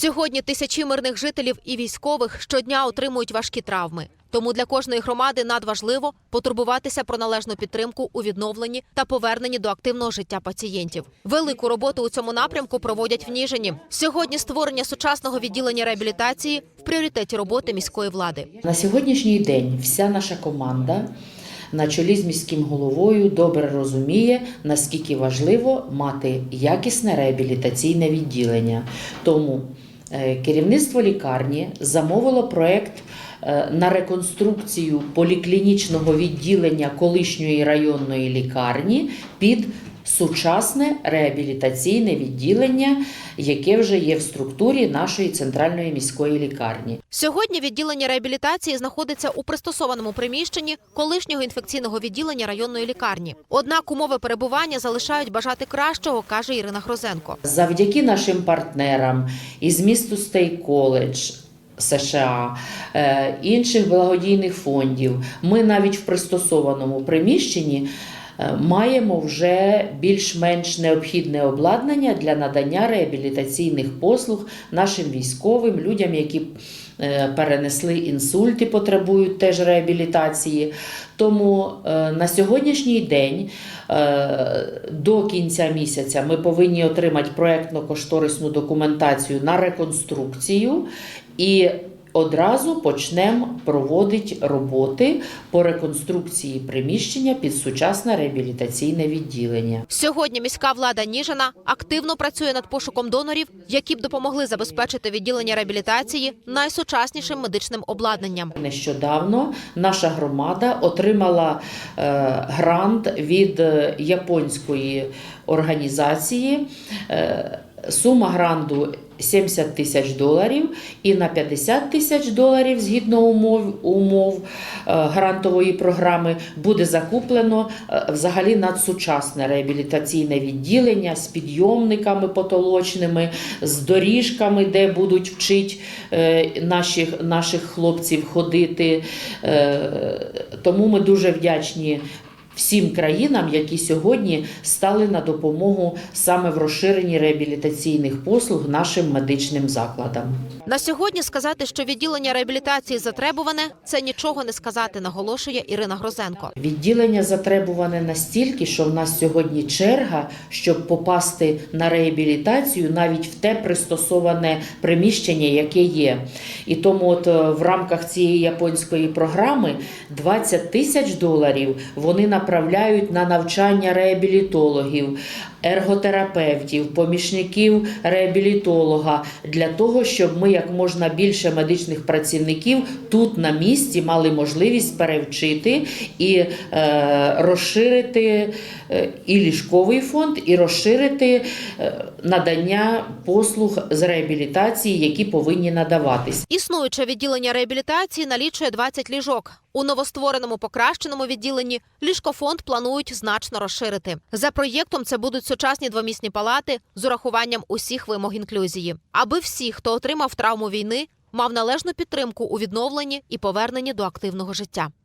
Сьогодні тисячі мирних жителів і військових щодня отримують важкі травми. Тому для кожної громади надважливо потурбуватися про належну підтримку у відновленні та поверненні до активного життя пацієнтів. Велику роботу у цьому напрямку проводять в Ніжині. Сьогодні створення сучасного відділення реабілітації в пріоритеті роботи міської влади. На сьогоднішній день вся наша команда на чолі з міським головою добре розуміє, наскільки важливо мати якісне реабілітаційне відділення. Тому керівництво лікарні замовило проект е, на реконструкцію поліклінічного відділення колишньої районної лікарні під сучасне реабілітаційне відділення, яке вже є в структурі нашої центральної міської лікарні. Сьогодні відділення реабілітації знаходиться у пристосованому приміщенні колишнього інфекційного відділення районної лікарні. Однак умови перебування залишають бажати кращого, каже Ірина Грозенко. Завдяки нашим партнерам із місту Стей Коледж. США, е, інших благодійних фондів. Ми навіть в пристосованому приміщенні маємо вже більш-менш необхідне обладнання для надання реабілітаційних послуг нашим військовим, людям, які е, перенесли інсульти, потребують теж реабілітації. Тому е, на сьогоднішній день е, до кінця місяця ми повинні отримати проектно-кошторисну документацію на реконструкцію і одразу почнемо проводити роботи по реконструкції приміщення під сучасне реабілітаційне відділення. Сьогодні міська влада Ніжина активно працює над пошуком донорів, які б допомогли забезпечити відділення реабілітації найсучаснішим медичним обладнанням. Нещодавно наша громада отримала е, грант від е, японської організації. Сума гранту 70 тисяч доларів, і на 50 тисяч доларів, згідно умов, умов е, грантової програми, буде закуплено е, взагалі надсучасне реабілітаційне відділення з підйомниками потолочними, з доріжками, де будуть вчити е, наших, наших хлопців ходити. Тому ми дуже вдячні всім країнам, які сьогодні стали на допомогу саме в розширенні реабілітаційних послуг нашим медичним закладам. На сьогодні сказати, що відділення реабілітації затребуване, це нічого не сказати, наголошує Ірина Грозенко. Відділення затребуване настільки, що в нас сьогодні черга, щоб попасти на реабілітацію навіть в те пристосоване приміщення, яке є. І тому, от е, в рамках цієї японської програми 20 тисяч доларів вони направляють на навчання реабілітологів, ерготерапевтів, помічників реабілітолога для того, щоб ми як можна більше медичних працівників тут на місці мали можливість перевчити і е, розширити е, і ліжковий фонд, і розширити е, надання послуг з реабілітації, які повинні надаватись. Існуюче відділення реабілітації налічує 20 ліжок. У новоствореному покращеному відділенні ліжкофонд планують значно розширити. За проєктом це будуть сучасні двомісні палати з урахуванням усіх вимог інклюзії, аби всі, хто отримав травму війни, мав належну підтримку у відновленні і поверненні до активного життя.